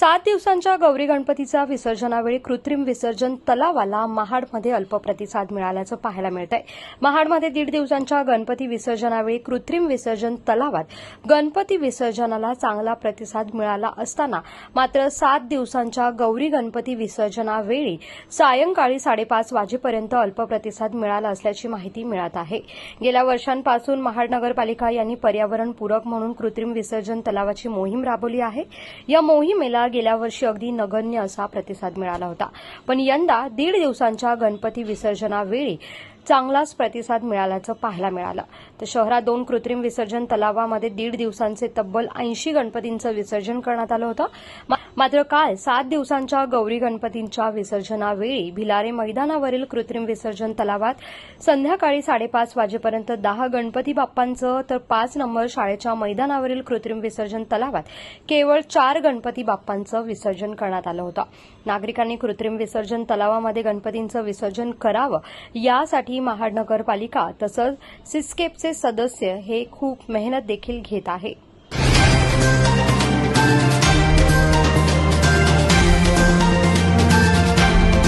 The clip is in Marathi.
सात दिवसांच्या गौरी गणपतीचा विसर्जनावेळी कृत्रिम विसर्जन तलावाला महाडमध्ये अल्प प्रतिसाद मिळाल्याचं पाहायला मिळत आहे महाडमध्ये दीड दिवसांच्या गणपती विसर्जनावेळी कृत्रिम विसर्जन तलावात गणपती विसर्जनाला चांगला प्रतिसाद मिळाला असताना मात्र सात दिवसांच्या गौरी गणपती विसर्जनावेळी सायंकाळी साडेपाच वाजेपर्यंत अल्प प्रतिसाद मिळाला असल्याची माहिती मिळत आहे. गेल्या वर्षांपासून महाड नगरपालिका यांनी पर्यावरणपूरक म्हणून कृत्रिम विसर्जन तलावाची मोहीम राबवली आहे. या मोहिमेला गेल्या वर्षी अगदी नगण्य असा प्रतिसाद मिळाला होता. पण यंदा दीड दिवसांच्या गणपती विसर्जनावेळी चांगलाच प्रतिसाद मिळाल्याचं पाहायला मिळालं. तर शहरात दोन कृत्रिम विसर्जन तलावामध्ये दीड दिवसांचे तब्बल ऐंशी गणपतींचं विसर्जन करण्यात आलं होतं. मा- मात्र काल सात दिवसांच्या गौरी गणपतींच्या विसर्जनावेळी भिलारे मैदानावरील कृत्रिम विसर्जन तलावात संध्याकाळी साडेपाच वाजेपर्यंत दहा गणपती बाप्पांचं तर पाच नंबर शाळेच्या मैदानावरील कृत्रिम विसर्जन तलावात केवळ चार गणपती बाप्पांचं विसर्जन करण्यात आलं होतं. नागरिकांनी कृत्रिम विसर्जन तलावामध्ये गणपतींचं विसर्जन करावं यासाठी महाड महानगरपालिका तसंच सिस्केपचे सदस्य हे खूप मेहनत देखील घेत आहे.